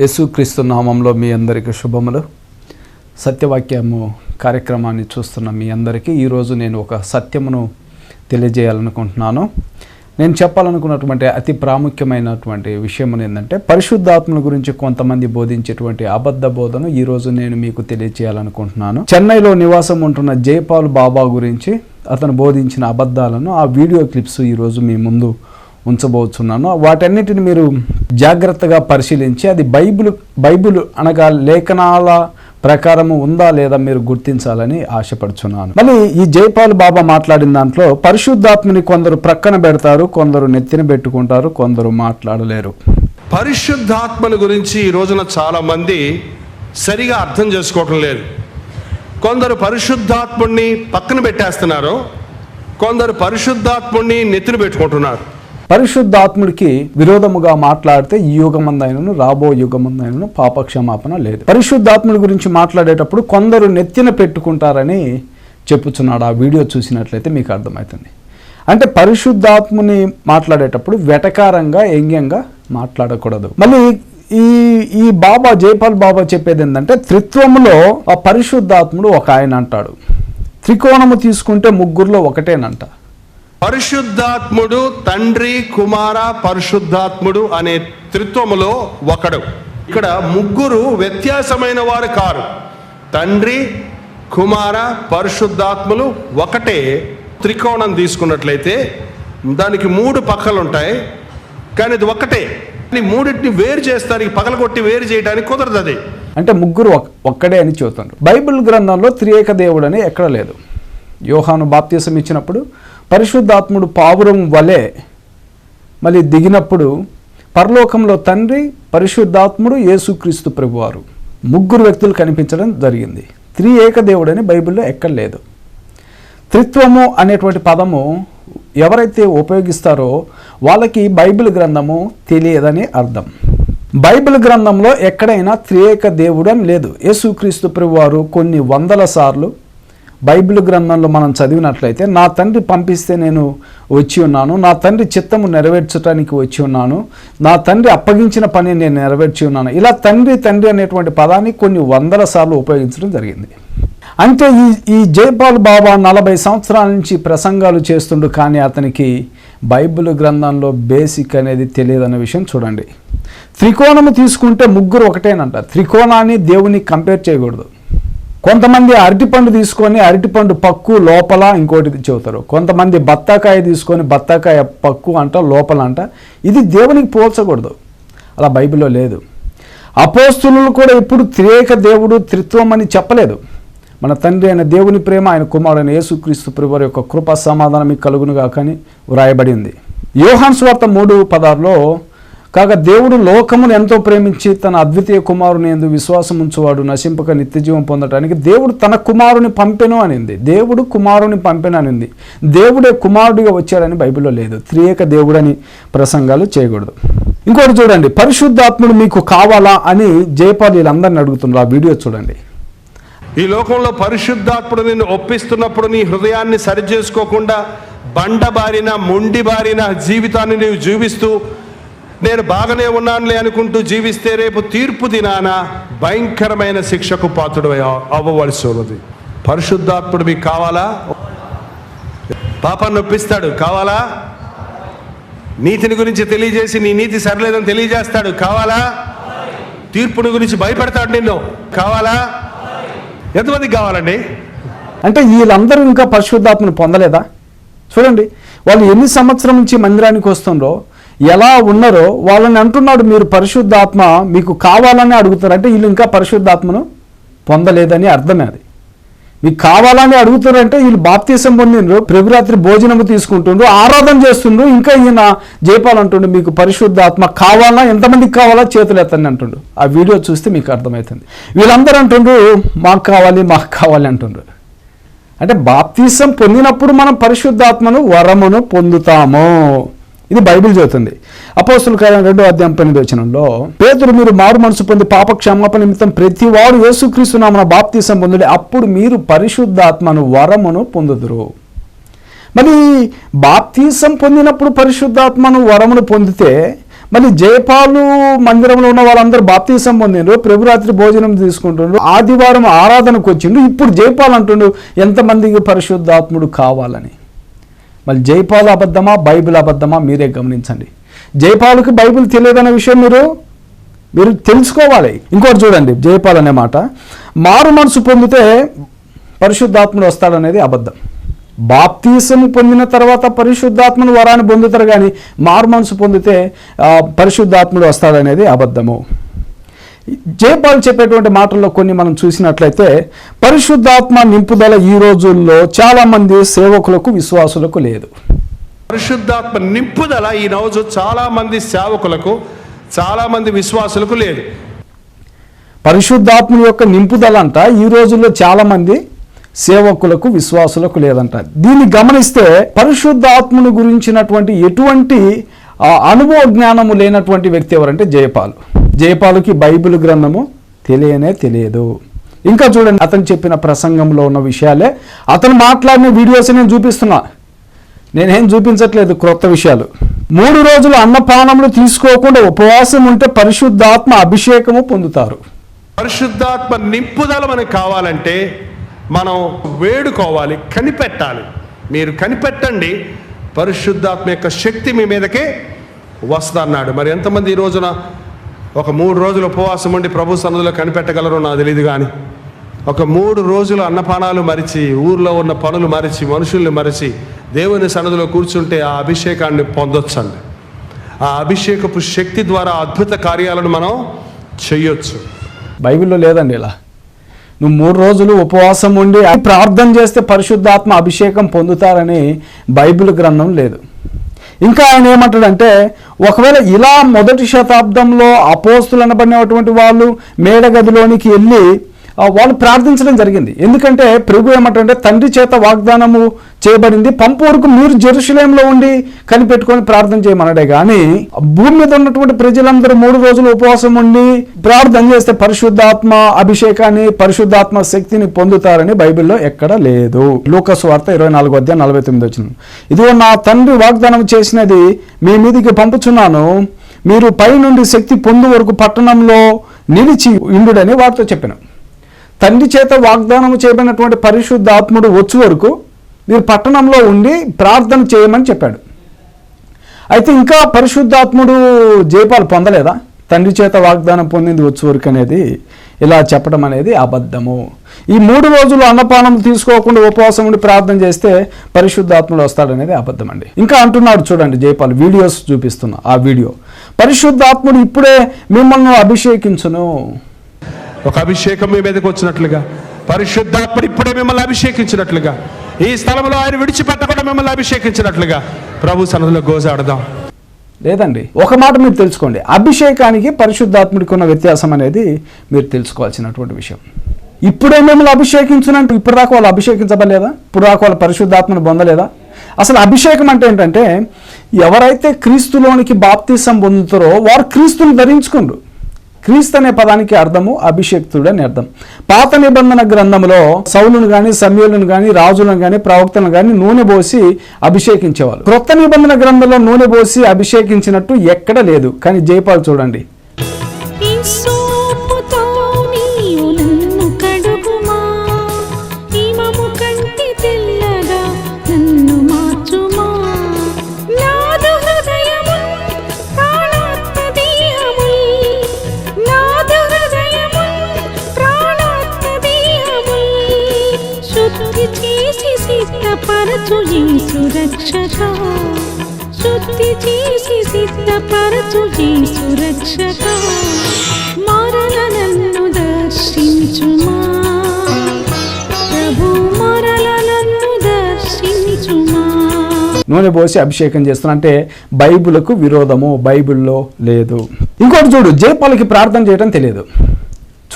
యేసుక్రీస్తు నామంలో మీ అందరికీ శుభములు. సత్యవాక్యము కార్యక్రమాన్ని చూస్తున్న మీ అందరికీ ఈరోజు నేను ఒక సత్యమును తెలియజేయాలనుకుంటున్నాను. నేను చెప్పాలనుకున్నటువంటి అతి ప్రాముఖ్యమైనటువంటి విషయం ఏంటంటే పరిశుద్ధాత్మల గురించి కొంతమంది బోధించేటువంటి అబద్ధ బోధను ఈరోజు నేను మీకు తెలియజేయాలనుకుంటున్నాను. చెన్నైలో నివాసం ఉంటున్న జైపాల్ బాబా గురించి అతను బోధించిన అబద్ధాలను ఆ వీడియో క్లిప్స్ ఈరోజు మీ ముందు ఉంచబోతున్నాను వాటన్నిటిని మీరు జాగ్రత్తగా పరిశీలించి అది బైబిల్ బైబిల్ అనగా లేఖనాల ప్రకారము ఉందా లేదా మీరు గుర్తించాలని ఆశపడుచున్నాను. మళ్ళీ ఈ జైపాల్ బాబా మాట్లాడిన దాంట్లో పరిశుద్ధాత్మని కొందరు ప్రక్కన పెడతారు కొందరు నెత్తిన పెట్టుకుంటారు కొందరు మాట్లాడలేరు. పరిశుద్ధాత్మని గురించి ఈ రోజున చాలా మంది సరిగా అర్థం చేసుకోవటం లేదు. కొందరు పరిశుద్ధాత్ముడిని పక్కన పెట్టేస్తున్నారు కొందరు పరిశుద్ధాత్ముడిని నెత్తిన పెట్టుకుంటున్నారు. పరిశుద్ధాత్ముడికి విరోధముగా మాట్లాడితే ఈ యుగమందైనను రాబో యుగమందైనను పాపక్షమాపణ లేదు. పరిశుద్ధాత్ముడి గురించి మాట్లాడేటప్పుడు కొందరు నెత్తిన పెట్టుకుంటారని చెప్పుచున్నాడు. ఆ వీడియో చూసినట్లయితే మీకు అర్థమవుతుంది అంటే పరిశుద్ధాత్ముని మాట్లాడేటప్పుడు వెటకారంగా ఎంగ్యంగా మాట్లాడకూడదు. మళ్ళీ ఈ ఈ బాబా జైపాల్ బాబా చెప్పేది ఏంటంటే త్రిత్వములో ఆ పరిశుద్ధాత్ముడు ఒక ఆయన అంటాడు. త్రికోణము తీసుకుంటే ముగ్గురులో ఒకటేనంట. పరిశుద్ధాత్ముడు తండ్రి కుమార పరిశుద్ధాత్ముడు అనే త్రిత్వములో ఒకడు. ఇక్కడ ముగ్గురు వ్యత్యాసమైన వారు కారు. తండ్రి కుమార పరిశుద్ధాత్ములు ఒకటే త్రికోణం తీసుకున్నట్లయితే దానికి మూడు పక్కలు ఉంటాయి కానీ ఇది ఒకటే. కానీ మూడింటిని వేరు చేస్తానికి పగలగొట్టి వేరు చేయడానికి కుదరదు అది. అంటే ముగ్గురు ఒక్కడే అని చెబుతారు బైబిల్ గ్రంథంలో త్రియేక దేవుడు అని ఎక్కడ లేదు. యోహాను బాప్తీసం ఇచ్చినప్పుడు పరిశుద్ధాత్ముడు పావురం వలె మళ్ళీ దిగినప్పుడు పరలోకంలో తండ్రి పరిశుద్ధాత్ముడు యేసుక్రీస్తు ప్రభువారు ముగ్గురు వ్యక్తులు కనిపించడం జరిగింది. త్రి ఏకదేవుడని బైబిల్లో ఎక్కడ లేదు. త్రిత్వము అనేటువంటి పదము ఎవరైతే ఉపయోగిస్తారో వాళ్ళకి బైబిల్ గ్రంథము తెలియదని అర్థం. బైబిల్ గ్రంథంలో ఎక్కడైనా త్రియేక దేవుడు అని లేదు. యేసుక్రీస్తు ప్రభువారు కొన్ని వందల సార్లు బైబిల్ గ్రంథంలో మనం చదివినట్లయితే నా తండ్రి పంపిస్తే నేను వచ్చి ఉన్నాను నా తండ్రి చిత్తము నెరవేర్చడానికి వచ్చి ఉన్నాను నా తండ్రి అప్పగించిన పని నేను నెరవేర్చి ఉన్నాను. ఇలా తండ్రి తండ్రి అనేటువంటి పదాన్ని కొన్ని వందల సార్లు ఉపయోగించడం జరిగింది. అంటే ఈ ఈ జైపాల్ బాబా నలభై సంవత్సరాల నుంచి ప్రసంగాలు చేస్తుండు కానీ అతనికి బైబిల్ గ్రంథంలో బేసిక్ అనేది తెలియదన్న విషయం చూడండి. త్రికోణము తీసుకుంటే ముగ్గురు ఒకటేనంట. త్రికోణాన్ని దేవుని కంపేర్ చేయకూడదు. కొంతమంది అరటిపండు తీసుకొని అరటిపండు పక్కు లోపల ఇంకోటి చెబుతారు. కొంతమంది బత్తాకాయ తీసుకొని బత్తాకాయ పక్కు అంట లోపల అంట. ఇది దేవునికి పోల్చకూడదు. అలా బైబిల్లో లేదు. అపోస్తులు కూడా ఇప్పుడు త్రియేక దేవుడు త్రిత్వం అని చెప్పలేదు. మన తండ్రి అయిన దేవుని ప్రేమ ఆయన కుమారుడైన యేసుక్రీస్తు ప్రభువారి యొక్క కృప సమాధానం మీకు కలుగునుగా కానీ వ్రాయబడింది. యోహాన్ వార్త మూడు పదార్లో కాగా దేవుడు లోకమును ఎంతో ప్రేమించి తన అద్వితీయ కుమారుని ఎందు విశ్వాసం ఉంచువాడు నశింపక నిత్యజీవం పొందటానికి దేవుడు తన కుమారుని పంపెను అనింది. దేవుడు కుమారుని పంపెను అనింది. దేవుడే కుమారుడిగా వచ్చాడని బైబిల్లో లేదు. త్రియేక దేవుడని ప్రసంగాలు చేయకూడదు. ఇంకోటి చూడండి పరిశుద్ధాత్ముడు మీకు కావాలా అని జయపాల్ వీళ్ళందరిని అడుగుతున్నారు. ఆ వీడియో చూడండి. ఈ లోకంలో పరిశుద్ధాత్ముడు నిన్ను ఒప్పిస్తున్నప్పుడు నీ హృదయాన్ని సరిచేసుకోకుండా బండబారిన మొండిబారిన జీవితాన్ని నీవు జీవిస్తూ నేను బాగానే ఉన్నానులే అనుకుంటూ జీవిస్తే రేపు తీర్పు దినాన భయంకరమైన శిక్షకు పాత్రుడు అవ్వవలసి ఉన్నది. పరిశుద్ధాత్ముడు మీకు కావాలా? పాపం నొప్పిస్తాడు కావాలా? నీతిని గురించి తెలియజేసి నీ నీతి సరిలేదని తెలియజేస్తాడు కావాలా? తీర్పుని గురించి భయపెడతాడు నిన్ను కావాలా? ఎంతమందికి కావాలండి? అంటే వీళ్ళందరూ ఇంకా పరిశుద్ధాత్మను పొందలేదా? చూడండి వాళ్ళు ఎన్ని సంవత్సరం నుంచి మందిరానికి వస్తుండ్రో ఎలా ఉన్నారో వాళ్ళని అంటున్నాడు మీరు పరిశుద్ధాత్మ మీకు కావాలని అడుగుతారంటే వీళ్ళు ఇంకా పరిశుద్ధాత్మను పొందలేదని అర్థమే అది. మీకు కావాలని అడుగుతారంటే వీళ్ళు బాప్తీసం పొందిండ్రు ప్రభురాత్రి భోజనము తీసుకుంటుండ్రు ఆరాధన చేస్తుండ్రు ఇంకా ఈయన జయపాలంటుండు మీకు పరిశుద్ధాత్మ కావాలా? ఎంతమందికి కావాలా? చేతులు ఎత్తండి అంటుండు. ఆ వీడియో చూస్తే మీకు అర్థమవుతుంది వీళ్ళందరూ అంటుండ్రు మాకు కావాలి మాకు కావాలి అంటుండ్రు. అంటే బాప్తీసం పొందినప్పుడు మనం పరిశుద్ధాత్మను వరమును పొందుతాము. ఇది బైబిల్ చెబుతుంది. అపోస్తుల కార్యం రెండో అధ్యాయం పన్నెండు వచనంలో పేతుడు మీరు మారు మనసు పొంది పాప క్షమాపణ నిమిత్తం ప్రతి వారు యేసుక్రీస్తు నామన బాప్తీసం పొందుడి అప్పుడు మీరు పరిశుద్ధాత్మను వరమును పొందుదురు. మరి బాప్తీసం పొందినప్పుడు పరిశుద్ధాత్మను వరమును పొందితే మళ్ళీ జయపాలు మందిరంలో ఉన్న వాళ్ళందరూ బాప్తీసం పొందిండ్రు ప్రభురాత్రి భోజనం తీసుకుంటుండ్రు ఆదివారం ఆరాధనకు వచ్చిండ్రు ఇప్పుడు జయపాల్ అంటుండు ఎంతమందికి పరిశుద్ధాత్ముడు కావాలని? వాళ్ళు జైపాల్ అబద్ధమా? బైబిల్ అబద్ధమా? మీరే గమనించండి. జైపాల్కి బైబిల్ తెలియదనే విషయం మీరు మీరు తెలుసుకోవాలి. ఇంకోటి చూడండి జయపాల్ అనే మాట. మారు మనసు పొందితే పరిశుద్ధాత్ముడు వస్తాడనేది అబద్ధం. బాప్తీసం పొందిన తర్వాత పరిశుద్ధాత్మను వరాన్ని పొందుతారు కానీ మారు మనసు పొందితే పరిశుద్ధాత్ముడు వస్తాడనేది అబద్ధము. జయపాల్ చెప్పేటువంటి మాటల్లో కొన్ని మనం చూసినట్లయితే పరిశుద్ధాత్మ నింపుదల ఈ రోజుల్లో చాలామంది సేవకులకు విశ్వాసులకు లేదు. పరిశుద్ధాత్మ నింపుదల ఈ రోజు చాలా మంది సేవకులకు చాలా మంది విశ్వాసులకు లేదు. పరిశుద్ధాత్మ యొక్క నింపుదల అంట ఈ రోజుల్లో చాలా మంది సేవకులకు విశ్వాసులకు లేదంట. దీన్ని గమనిస్తే పరిశుద్ధాత్మను గురించినటువంటి ఎటువంటి అనుభవ జ్ఞానము లేనటువంటి వ్యక్తి ఎవరంటే జయపాలు. జయపాలుకి బైబిల్ గ్రంథము తెలియనే తెలియదు. ఇంకా చూడండి అతను చెప్పిన ప్రసంగంలో ఉన్న విషయాలే. అతను మాట్లాడిన వీడియోస్ నేను చూపిస్తున్నా. నేనేం చూపించట్లేదు క్రొత్త విషయాలు. మూడు రోజులు అన్నపానములు తీసుకోకుండా ఉపవాసం ఉంటే పరిశుద్ధాత్మ అభిషేకము పొందుతారు. పరిశుద్ధాత్మ నింపుదల మనకు కావాలంటే మనం వేడుకోవాలి కనిపెట్టాలి. మీరు కనిపెట్టండి పరిశుద్ధాత్మ యొక్క శక్తి మీ మీదకే వస్తన్నాడు మరి ఎంతమంది ఈ రోజున ఒక మూడు రోజులు ఉపవాసం ఉండి ప్రభు సన్నదిలో కనిపెట్టగలరో నాకు తెలియదు కానీ ఒక మూడు రోజులు అన్నపానాలు మరిచి ఊర్లో ఉన్న పనులు మరిచి మనుషుల్ని మరిచి దేవుని సన్నదిలో కూర్చుంటే ఆ అభిషేకాన్ని పొందొచ్చండి. ఆ అభిషేకపు శక్తి ద్వారా అద్భుత కార్యాలను మనం చెయ్యొచ్చు బైబిల్లో లేదండి ఇలా. నువ్వు మూడు రోజులు ఉపవాసం ఉండి ప్రార్థన చేస్తే పరిశుద్ధాత్మ అభిషేకం పొందుతారని బైబిల్ గ్రంథం లేదు. ఇంకా ఆయన ఏమంటాడంటే ఒకవేళ ఇలా మొదటి శతాబ్దంలో అపోస్తులు అనబడినటువంటి వాళ్ళు మేడగదిలోనికి వెళ్ళి వాళ్ళు ప్రార్థించడం జరిగింది. ఎందుకంటే ప్రభు ఏమంటే తండ్రి చేత వాగ్దానము చేయబడింది. పంపు వరకు మీరు జెరూసలేంలో ఉండి కనిపెట్టుకొని ప్రార్థన చేయమన్నాడే. కానీ భూమి మీద ఉన్నటువంటి ప్రజలందరూ మూడు రోజులు ఉపవాసం ఉండి ప్రార్థన చేస్తే పరిశుద్ధాత్మ అభిషేకాన్ని పరిశుద్ధాత్మ శక్తిని పొందుతారని బైబిల్లో ఎక్కడ లేదు. లోకస్ వార్త ఇరవై నాలుగు అధ్యాయం నలభై తొమ్మిది వచ్చిన ఇదిగో నా తండ్రి వాగ్దానం చేసినది మీ మీదికి పంపుచున్నాను. మీరు పై నుండి శక్తి పొందు వరకు పట్టణంలో నిలిచి ఇండుడని వారితో చెప్పాను. తండ్రి చేత వాగ్దానం చేయబడినటువంటి పరిశుద్ధాత్ముడు వచ్చు వరకు మీరు పట్టణంలో ఉండి ప్రార్థన చేయమని చెప్పాడు. అయితే ఇంకా పరిశుద్ధాత్ముడు జయపాలు పొందలేదా? తండ్రి చేత వాగ్దానం పొందింది వచ్చు వరకు అనేది ఇలా చెప్పడం అనేది అబద్ధము. ఈ మూడు రోజులు అన్నపానం తీసుకోకుండా ఉపవాసం ఉండి ప్రార్థన చేస్తే పరిశుద్ధాత్ముడు వస్తాడనేది అబద్ధం అండి ఇంకా అంటున్నాడు చూడండి జయపాల్ వీడియోస్ చూపిస్తున్నా ఆ వీడియో. పరిశుద్ధాత్ముడు ఇప్పుడే మిమ్మల్ని అభిషేకించును. ఒక అభిషేకం మీ మీదకి వచ్చినట్లుగా. పరిశుద్ధాత్మడు ఇప్పుడే మిమ్మల్ని అభిషేకించినట్లుగా. ఈ స్థలంలో ఆయన విడిచిపెట్టకుండా మిమ్మల్ని అభిషేకించినట్లుగా. ప్రభు సన్నదిలో గోజాడదాం. లేదండి ఒక మాట మీరు తెలుసుకోండి. అభిషేకానికి పరిశుద్ధాత్ముడికి ఉన్న వ్యత్యాసం అనేది మీరు తెలుసుకోవాల్సినటువంటి విషయం. ఇప్పుడే మిమ్మల్ని అభిషేకించునంటూ ఇప్పుడు దాకా వాళ్ళు అభిషేకించబడలేదా? ఇప్పుడు దాకా వాళ్ళు పరిశుద్ధాత్మను పొందలేదా? అసలు అభిషేకం అంటే ఏంటంటే ఎవరైతే క్రీస్తులోనికి బాప్తిసం పొందుతారో వారు క్రీస్తుని ధరించుకుండ్రు. క్రీస్తు అనే పదానికి అర్థము అభిషేక్తుడు అని అర్థం. పాత నిబంధన గ్రంథంలో సౌలును గాని సమయలను గాని రాజులను గాని ప్రవక్తలను గాని నూనె పోసి అభిషేకించేవాళ్ళు. క్రొత్త నిబంధన గ్రంథంలో నూనె పోసి అభిషేకించినట్టు ఎక్కడ లేదు. కానీ జయపాల్ చూడండి. చేసి సిద్ధపరచు యేసు రక్షక మరణ నన్ను దర్శించుమా? ప్రభు మరల నన్ను దర్శించుమా? నూనె పోసి అభిషేకం చేస్తున్నా. అంటే బైబిల్కు విరోధము బైబిల్లో లేదు. ఇంకోటి చూడు జయపాలకి ప్రార్థన చేయడం తెలియదు.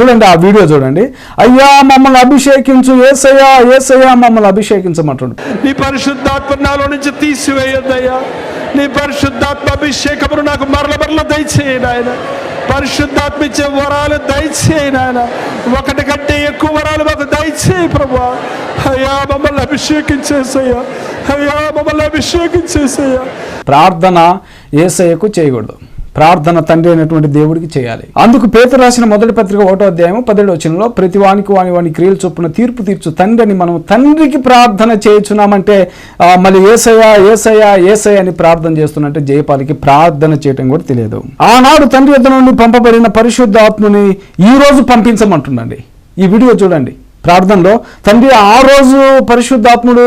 చూడండి ఆ వీడియో చూడండి. అయ్యా మమ్మల్ని అభిషేకించు ఏసయ్యా ఏసయ్యా మమ్మల్ని అభిషేకించమంటుండు. నీ పరిశుద్ధాత్మ నాలో నుంచి తీసివేయద్దయ్యా. నీ పరిశుద్ధాత్మ అభిషేకమును నాకు మరల మరల దయచేయి నాయన. పరిశుద్ధాత్మ ఇచ్చే వరాలు దయచేయి నాయన. ఒకటి కంటే ఎక్కువ వరాలు మాకు దయచేయి ప్రభు అయ్యా మమ్మల్ని అభిషేకించేసయ్యా. అయ్యా మమ్మల్ని అభిషేకించేసయ్యా. ప్రార్థన ఏసయ్యకు చేయకూడదు. ప్రార్థన తండ్రి అయినటువంటి దేవుడికి చేయాలి. అందుకు పేతురు రాసిన మొదటి పత్రిక ఒకటో అధ్యాయం పదిహేడు వచనంలో ప్రతి వానికి వాని వాని క్రియలు చొప్పున తీర్పు తీర్చు. తండ్రి అని మనం తండ్రికి ప్రార్థన చేయుచున్నామంటే మళ్ళీ ఏసయ్య ఏసయ్యా ఏసయ్య అని ప్రార్థన చేస్తున్నట్టే జయపాలికి ప్రార్థన చేయటం కూడా తెలియదు. ఆనాడు తండ్రి యొద్ద నుండి పంపబడిన పరిశుద్ధ ఆత్మని ఈ రోజు పంపించమంటుండండి. ఈ వీడియో చూడండి. ప్రార్థనలో తండ్రి ఆ రోజు పరిశుద్ధాత్ముడు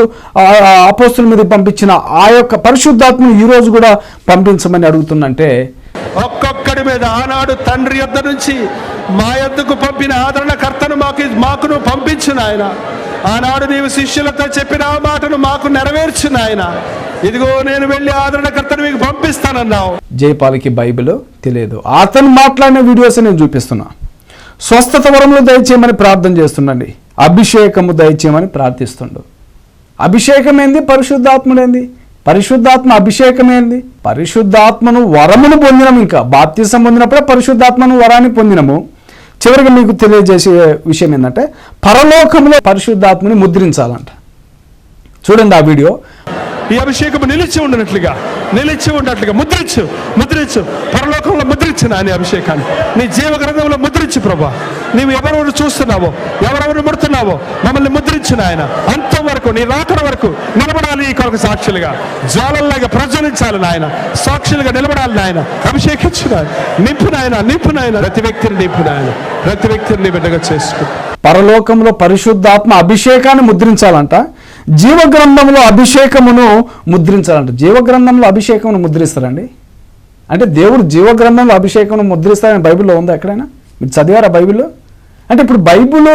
అపోస్తుల మీద పంపించిన ఆ యొక్క పరిశుద్ధాత్మను ఈ రోజు కూడా పంపించమని అడుగుతుందంటే ఒక్కొక్కడి మీద ఆనాడు తండ్రి యొద్ద నుంచి మా యొద్దకు పంపిన ఆదరణకర్తను మాకు మాకును పంపించిన ఆయన ఆనాడు నీవు శిష్యులతో చెప్పిన ఆ మాటను మాకు నెరవేర్చిన ఆయన ఇదిగో నేను వెళ్ళి ఆదరణకర్తను మీకు పంపిస్తానన్నావు. జయపాలకి బైబిల్ తెలియదు. అతను మాట్లాడిన వీడియోస్ నేను చూపిస్తున్నా. స్వస్థత వరములు దయచేయమని ప్రార్థన చేస్తుండండి. అభిషేకము దయచేయమని ప్రార్థిస్తుండు. అభిషేకం ఏంది? పరిశుద్ధాత్ముడేంది పరిశుద్ధాత్మ అభిషేకం ఏంది పరిశుద్ధాత్మను వరమును పొందినం ఇంకా. బాప్తిసం పొందినప్పుడే పరిశుద్ధాత్మను వరాన్ని పొందినము. చివరికి మీకు తెలియజేసే విషయం ఏంటంటే పరలోకంలో పరిశుద్ధాత్మని ముద్రించాలంట. చూడండి ఆ వీడియో. ఈ అభిషేకం నిలిచి ఉండనట్లుగా నిలిచి ఉన్నట్లుగా ముద్రించు ముద్రించు. పరలోకం ముద్రించు నాని అభిషేకాన్ని. నీ జీవ గ్రంథంలో ముద్రించు ప్రభా. నీవు ఎవరెవరు చూస్తున్నావో ఎవరెవరు ముడుతున్నావో మమ్మల్ని ముద్రించు నాయన అంతవరకు నీ రాకడ వరకు నిలబడాలి ఈ కొరకు సాక్షులుగా. జ్వాలల్లాగా ప్రజ్వలించాలి నాయన. సాక్షులుగా నిలబడాలి నాయన. అభిషేకించు నాయన. నింపు ప్రతి వ్యక్తిని నింపు ప్రతి వ్యక్తిని నీ బిడ్డగా చేసుకో. పరలోకంలో పరిశుద్ధాత్మ అభిషేకాన్ని ముద్రించాలంట. జీవగ్రంథంలో అభిషేకమును ముద్రించాలంట. జీవగ్రంథంలో అభిషేకమును ముద్రిస్తారండి? అంటే దేవుడు జీవగ్రంథంలో అభిషేకం ముద్రిస్తారని బైబిల్లో ఉందా ఎక్కడైనా? మీరు చదివారా బైబిల్లో? అంటే ఇప్పుడు బైబిల్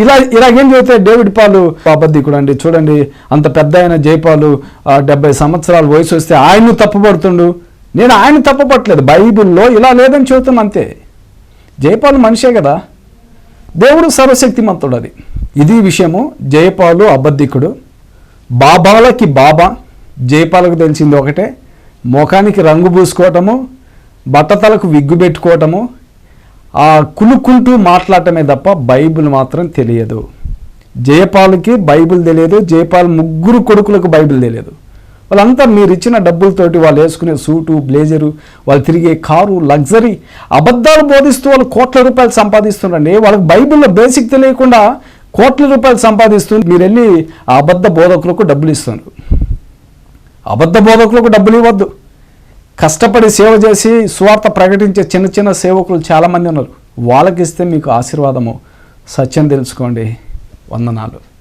ఇలా ఇలాగేం చదివితే డేవిడ్ పాలు అబద్ధికుడు అండి చూడండి అంత పెద్ద ఆయన జయపాలు డెబ్బై సంవత్సరాల వయసు వస్తే ఆయన్ను తప్పుపడుతుండు నేను ఆయన తప్పుపట్టలేదు. బైబిల్లో ఇలా లేదని చెబుతున్నా అంతే. జయపాలు మనిషే కదా. దేవుడు సర్వశక్తిమంతుడు అది. ఇది విషయము జయపాలు అబద్ధికుడు. బాబాలకి బాబా జయపాలకు తెలిసింది ఒకటే. ముఖానికి రంగు పూసుకోవటము బట్టతలకు విగ్గు పెట్టుకోవటము ఆ కులుకుంటూ మాట్లాడటమే తప్ప బైబిల్ మాత్రం తెలియదు. జయపాల్కి బైబిల్ తెలియదు జయపాల్ ముగ్గురు కొడుకులకు బైబిల్ తెలియదు. వాళ్ళంతా మీరు ఇచ్చిన డబ్బులతోటి వాళ్ళు వేసుకునే సూటు బ్లేజరు వాళ్ళు తిరిగే కారు లగ్జరీ అబద్ధాలు బోధిస్తూ వాళ్ళు కోట్ల రూపాయలు సంపాదిస్తున్నారండి వాళ్ళకి బైబిల్లో బేసిక్ తెలియకుండా కోట్ల రూపాయలు సంపాదిస్తూ మీరు వెళ్ళి ఆ అబద్ధ బోధకులకు డబ్బులు ఇస్తున్నారు అబద్ధ బోధకులకు డబ్బులు ఇవ్వద్దు. కష్టపడి సేవ చేసి సువార్త ప్రకటించే చిన్న చిన్న సేవకులు చాలామంది ఉన్నారు. వాళ్ళకి ఇస్తే మీకు ఆశీర్వాదము. సత్యం తెలుసుకోండి. వందనాలు.